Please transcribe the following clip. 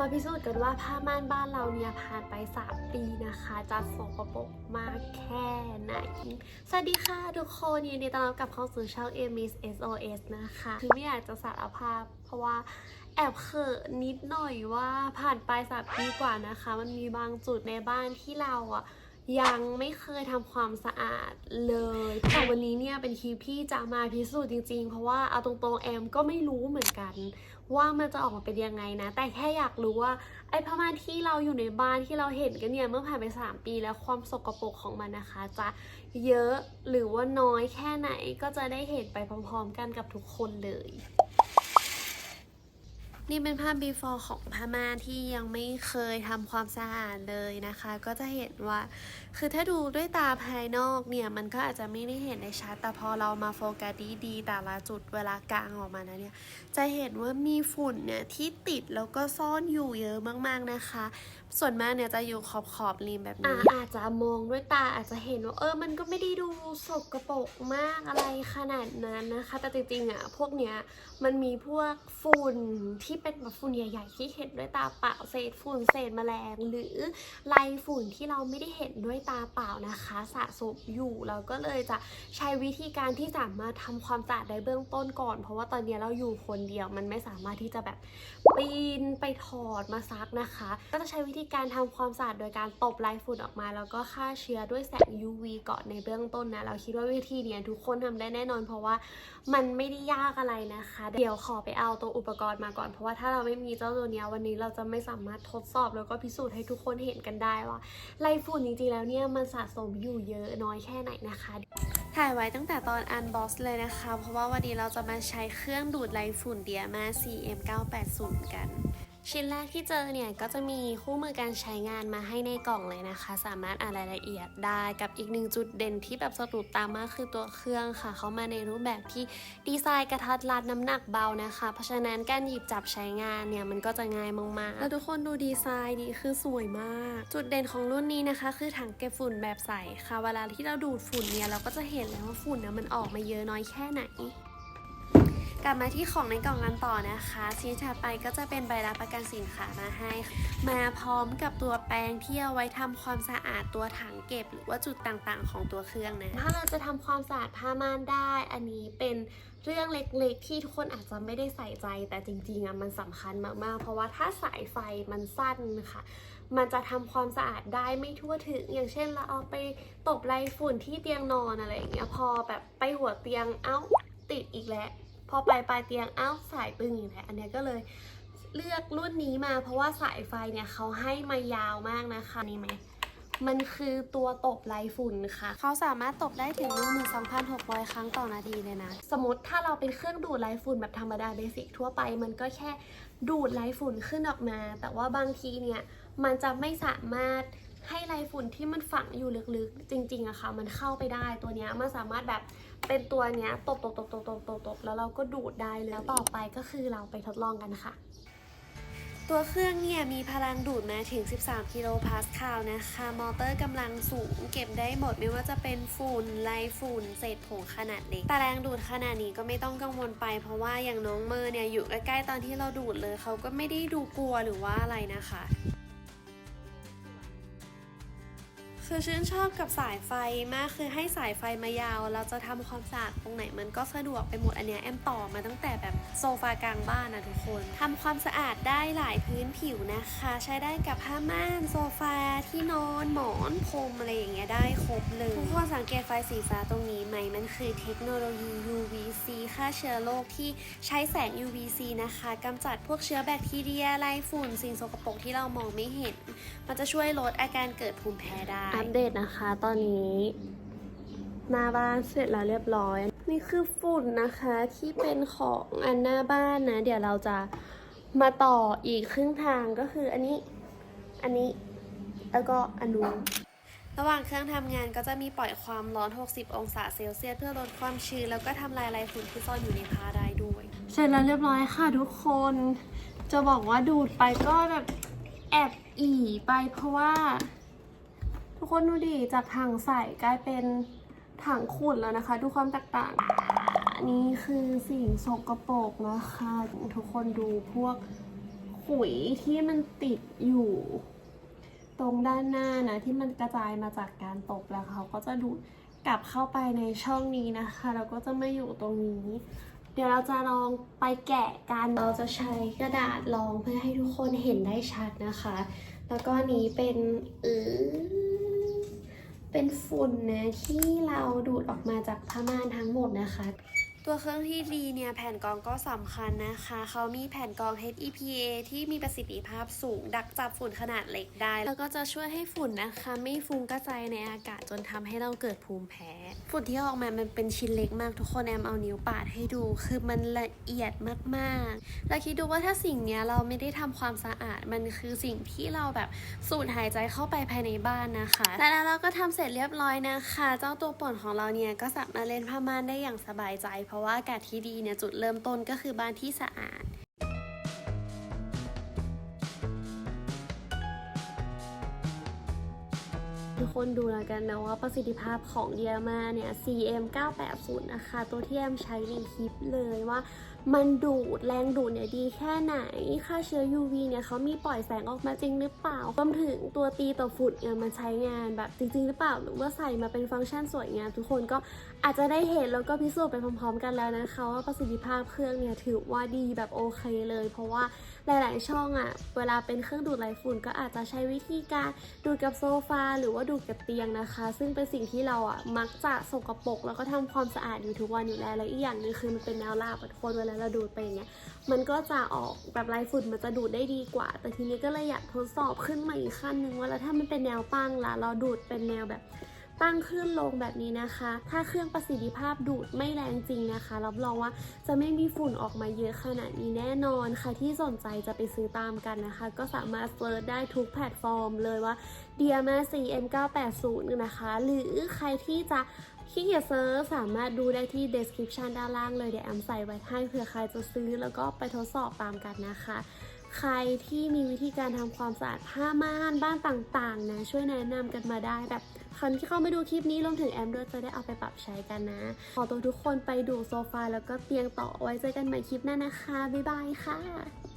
มาพิสูจน์กันว่าผ้าม่านบ้านเราเนี่ยผ่านไป 3 ปีนะคะจะสกปรกมากแค่ไหน สวัสดีค่ะทุกคนยินดีต้อนรับกลับเข้าสู่ช่อง a m i s SOS นะคะ คือไม่อยากจะสารภาพเพราะว่าแอบเขินนิดหน่อยว่าผ่านไปสามปีกว่านะคะ มันมีบางจุดในบ้านที่เราอะยังไม่เคยทำความสะอาดเลยแต่วันนี้เนี่ยเป็นคลิปที่จะมาพิสูจน์จริงๆ เพราะว่าเอาตรงๆแอมก็ไม่รู้เหมือนกัน ว่ามันจะออกมาเป็นยังไงนะ แต่แค่อยากรู้ว่า ไอ้ผ้าม่านที่เราอยู่ในบ้านที่เราเห็นกันเนี่ยเมื่อผ่านไป 3 ปีแล้วความสกปรกของมันนะคะ จะเยอะหรือว่าน้อยแค่ไหนก็จะได้เห็นไปพร้อมๆกันกับทุกคนเลย นี่เป็นภาพ before ของผ้าม่าที่ยังไม่เคยทำความสะอาดเลยนะคะ ก็จะเห็นว่า คือถ้าดูด้วยตาภายนอกเนี่ย มันก็อาจจะไม่ได้เห็นได้ชัด แต่พอเรามาโฟกัสดีๆแต่ละจุดเวลากางออกมานะเนี่ย จะเห็นว่ามีฝุ่นเนี่ยที่ติดแล้วก็ซ่อนอยู่เยอะมากๆนะคะ ส่วนมากเนี่ยจะอยู่ขอบขอบริมแบบนี้ อาจจะมองด้วยตาอาจจะเห็นว่าเออ มันก็ไม่ได้ดูสกปรกมากอะไรขนาดนั้นนะคะ แต่จริงๆอะพวกเนี้ยมันมีพวกฝุ่นที่เป็นแบบฝุ่นใหญ่ ๆ ที่เห็นด้วยตาเปล่าเศษฝุ่นเศษแมลง หรือลายฝุ่นที่เราไม่ได้เห็นด้วยตาเปล่านะคะ สะสมอยู่เราก็เลยจะใช้วิธีการที่สามารถทำความสะอาดได้เบื้องต้นก่อน เพราะว่าตอนนี้เราอยู่คนเดียวมันไม่สามารถที่จะแบบปีนไปถอดมาซักนะคะ ก็จะใช้วิธีการทำความสะอาดโดยการตบลายฝุ่นออกมา แล้วก็ฆ่าเชื้อด้วยแสง UV ก่อนในเบื้องต้นนะเราคิดว่าวิธีเนี้ยทุกคนทำได้แน่นอน เพราะว่ามันไม่ได้ยากอะไรนะคะ เดี๋ยวขอไปเอาตัวอุปกรณ์มาก่อนเพราะว่าถ้าเราไม่มีเจ้าตัวนี้วันนี้เราจะไม่สามารถทดสอบแล้วก็พิสูจน์ให้ทุกคนเห็นกันได้ว่าลายฝุ่นจริงๆแล้วเนี่ยมันสะสมอยู่เยอะน้อยแค่ไหนนะคะ ถ่ายไว้ตั้งแต่ตอนอันบ็อกซ์เลยนะคะ เพราะว่าวันนี้เราจะมาใช้เครื่องดูดลายฝุ่นเดียมา CM980 กัน ชิ้นแรกที่เจอเนี่ยก็จะมีคู่มือการใช้งานมาให้ในกล่องเลยนะคะ สามารถอ่านรายละเอียดได้กับอีกหนึ่งจุดเด่นที่แบบสะดุดตามากคือตัวเครื่องค่ะ เขามาในรูปแบบที่ดีไซน์กระทัดรัดน้ำหนักเบานะคะ เพราะฉะนั้นการหยิบจับใช้งานเนี่ยมันก็จะง่ายมากๆ แล้วทุกคนดูดีไซน์ดีคือสวยมาก จุดเด่นของรุ่นนี้นะคะ คือถังเก็บฝุ่นแบบใสค่ะ เวลาที่เราดูดฝุ่นเนี่ยเราก็จะเห็นแล้วว่าฝุ่นนะมันออกมาเยอะน้อยแค่ไหน กลับมาที่ของในกล่องกันต่อนะคะชิ้นถัดไปก็จะเป็นใบรับประกันสินค้ามาให้ มาพร้อมกับตัวแปรงที่เอาไว้ทำความสะอาดตัวถังเก็บ หรือว่าจุดต่างๆ ของตัวเครื่องนะถ้าเราจะทำความสะอาดผ้าม่านได้ อันนี้เป็นเรื่องเล็กๆ ที่ทุกคนอาจจะไม่ได้ใส่ใจ แต่จริงๆอะมันสำคัญมากๆ เพราะว่าถ้าสายไฟมันสั้นค่ะมันจะทำความสะอาดได้ไม่ทั่วถึง อย่างเช่นเราเอาไปตบไรฝุ่นที่เตียงนอนอะไรอย่างเงี้ยพอแบบไปหัวเตียงเอ้าติดอีกแล้ว พอไปปลายเตียงเอ้าสายตึงอีกแล้วอันเนี้ยก็เลยเลือกรุ่นนี้มาเพราะว่าสายไฟเนี่ยเขาให้มายาวมากนะคะนี่ไหมมันคือตัวตบไรฝุ่นค่ะ เขาสามารถตบได้ถึง 12,600 ครั้งต่อนาทีเลยนะ สมมติถ้าเราเป็นเครื่องดูดไรฝุ่นแบบธรรมดาเบสิกทั่วไป มันก็แค่ดูดไรฝุ่นขึ้นออกมา แต่ว่าบางทีเนี่ย มันจะไม่สามารถ ให้ไรฝุ่นที่มันฝังอยู่ลึกๆ จริงๆอะค่ะ มันเข้าไปได้ตัวเนี้ยมันสามารถแบบเป็นตัวเนี้ยตบตบตบตบตบตบตบแล้วเราก็ดูดได้เลยแล้วต่อไปก็คือเราไปทดลองกันค่ะ ตัวเครื่องเนี่ยมีพลังดูดมาถึง 13 กิโลพาสคาลนะคะ มอเตอร์กำลังสูงเก็บได้หมดไม่ว่าจะเป็นฝุ่นไรฝุ่นเศษผงขนาดเล็กแต่แรงดูดขนาดนี้ก็ไม่ต้องกังวลไป เพราะว่าอย่างน้องเมอร์เนี่ยอยู่ใกล้ๆตอนที่เราดูดเลยเขาก็ไม่ได้ดูกลัวหรือว่าอะไรนะคะ คือชื่นชอบกับสายไฟมากคือให้สายไฟมายาว เราจะทำความสะอาดตรงไหนมันก็สะดวกไปหมดอันเนี้ยแอมต่อมาตั้งแต่แบบโซฟากลางบ้านนะทุกคนทำความสะอาดได้หลายพื้นผิวนะคะ ใช้ได้กับผ้าม่านโซฟาที่นอนหมอนพรมอะไรอย่างเงี้ยได้ครบเลยทุกคนสังเกตไฟสีฟ้าตรงนี้ไหมมันคือเทคโนโลยี UVC ฆ่าเชื้อโรคที่ใช้แสง UVC นะคะกำจัดพวกเชื้อแบคทีเรียไรฝุ่นสิ่งสกปรกที่เรามองไม่เห็น มันจะช่วยลดอาการเกิดภูมิแพ้ได้อัปเดตนะคะ ตอนนี้หน้าบ้านเสร็จแล้วเรียบร้อย นี่คือฝุ่นนะคะที่เป็นของอันหน้าบ้านนะ เดี๋ยวเราจะมาต่ออีกครึ่งทางก็คืออันนี้ อันนี้ แล้วก็อันนู้นระหว่างเครื่องทำงานก็จะมีปล่อยความร้อน 60 องศาเซลเซียสเพื่อลดความชื้นแล้วก็ทำลายไรฝุ่นที่ซ่อนอยู่ในผ้าได้ด้วย เสร็จแล้วเรียบร้อยค่ะทุกคน จะบอกว่าดูดไปก็แบบแอบอีไปเพราะว่า ทุกคนดูดิจากถังใสกลายเป็นถังขุ่นแล้วนะคะ ดูความแตกต่างนี่คือสิ่งสกปรกนะคะ ทุกคนดูพวกขุยที่มันติดอยู่ ตรงด้านหน้านะ ที่มันกระจายมาจากการตบแล้วเขาก็จะดูดกลับเข้าไปในช่องนี้นะคะแล้วก็จะไม่อยู่ตรงนี้ เดี๋ยวเราจะลองไปแกะกันเราจะใช้กระดาษรองเพื่อให้ทุกคนเห็นได้ชัดนะคะ แล้วก็นนี้เป็นเออ เป็นฝุ่นนะที่เราดูดออกมาจากผ้าม่านทั้งหมดนะคะ ตัวเครื่องที่ดีเนี่ยแผ่นกรองก็สำคัญนะคะ เขามีแผ่นกรอง HEPA ที่มีประสิทธิภาพสูง ดักจับฝุ่นขนาดเล็กได้ แล้วก็จะช่วยให้ฝุ่นนะคะ ไม่ฟุ้งกระจายในอากาศจนทำให้เราเกิดภูมิแพ้ ฝุ่นที่ออกมามันเป็นชิ้นเล็กมากทุกคนแอมเอานิ้วปาดให้ดู คือมันละเอียดมากๆ แล้วคิดดูว่าถ้าสิ่งเนี้ยเราไม่ได้ทำความสะอาดมันคือสิ่งที่เราแบบสูดหายใจเข้าไปภายในบ้านนะคะ และแล้วเราก็ทำเสร็จเรียบร้อยนะคะ เจ้าตัวป่นของเราเนี่ยก็สามารถเล่นผ้าม่านได้อย่างสบายใจเพราะว่าอากาศที่ดีเนี่ยจุดเริ่มต้นก็คือบ้านที่สะอาดทุกคนดูแล้วกันนะว่าประสิทธิภาพของเดียมาเนี่ย CM 980นะคะ ตัวที่แอมใช้ในคลิปเลยว่ามันดูดแรงดูดเนี่ยดีแค่ไหน ค่าเชื้อ UV เนี่ยเขามีปล่อยแสงออกมาจริงหรือเปล่ารวมถึงตัวตีต่อฝุ่นเนี่ยมันใช้งานแบบจริง ๆ หรือเปล่า หรือว่าใส่มาเป็นฟังก์ชันสวยงามทุกคนก็อาจจะได้เห็นแล้วก็พิสูจน์ไปพร้อม ๆ กันแล้วนะคะว่าประสิทธิภาพเครื่องเนี่ยถือว่าดีแบบโอเคเลย เพราะว่าหลาย ๆ ช่องอะ่ะเวลาเป็นเครื่องดูดไรฝุ่น ก็อาจจะใช้วิธีการดูดกับโซฟาหรือว่าดูดกับเตียงนะคะ ซึ่งเป็นสิ่งที่เราอะ่ะมักจะสกปรกแล้วก็ทำความสะอาดอยู่ทุกวันอยู่แล้วและอีกอย่างหนึงคือมันเป็นแนวราบะทุกคนเวลาแล้วเราดูดไปอย่างเงี้ยมันก็จะออกแบบไร้ฝุ่นมันจะดูดได้ดีกว่า แต่ทีนี้ก็เลยอยากทดสอบขึ้นมาอีกขั้นหนึ่งว่าแล้วถ้ามันเป็นแนวปั้งล่ะเราดูดเป็นแนวแบบ ตั้งขึ้นลงแบบนี้นะคะ ถ้าเครื่องประสิทธิภาพดูดไม่แรงจริงนะคะ รับรองว่าจะไม่มีฝุ่นออกมาเยอะขนาดนี้แน่นอนใครที่สนใจจะไปซื้อตามกันนะคะ ก็สามารถเซิร์ชได้ทุกแพลตฟอร์มเลยว่า d i a m a CM 980นะคะ หรือใครที่จะขี้เกียจเซิร์ชสามารถดูได้ที่ description ด้านล่างเลยเดี๋ยวแอมใส่ไว้ให้เผื่อใครจะซื้อแล้วก็ไปทดสอบตามกันนะคะ ใครที่มีวิธีการทำความสะอาดผ้าม่านบ้านต่างๆนะช่วยแนะนำกันมาได้แบบคนที่เข้ามาดูคลิปนี้รวมถึงแอมด้วยจะได้เอาไปปรับใช้กันนะ ขอตัวทุกคนไปดูโซฟาแล้วก็เตียงต่อไว้เจอกันใหม่คลิปหน้านะคะ บ๊ายบายค่ะ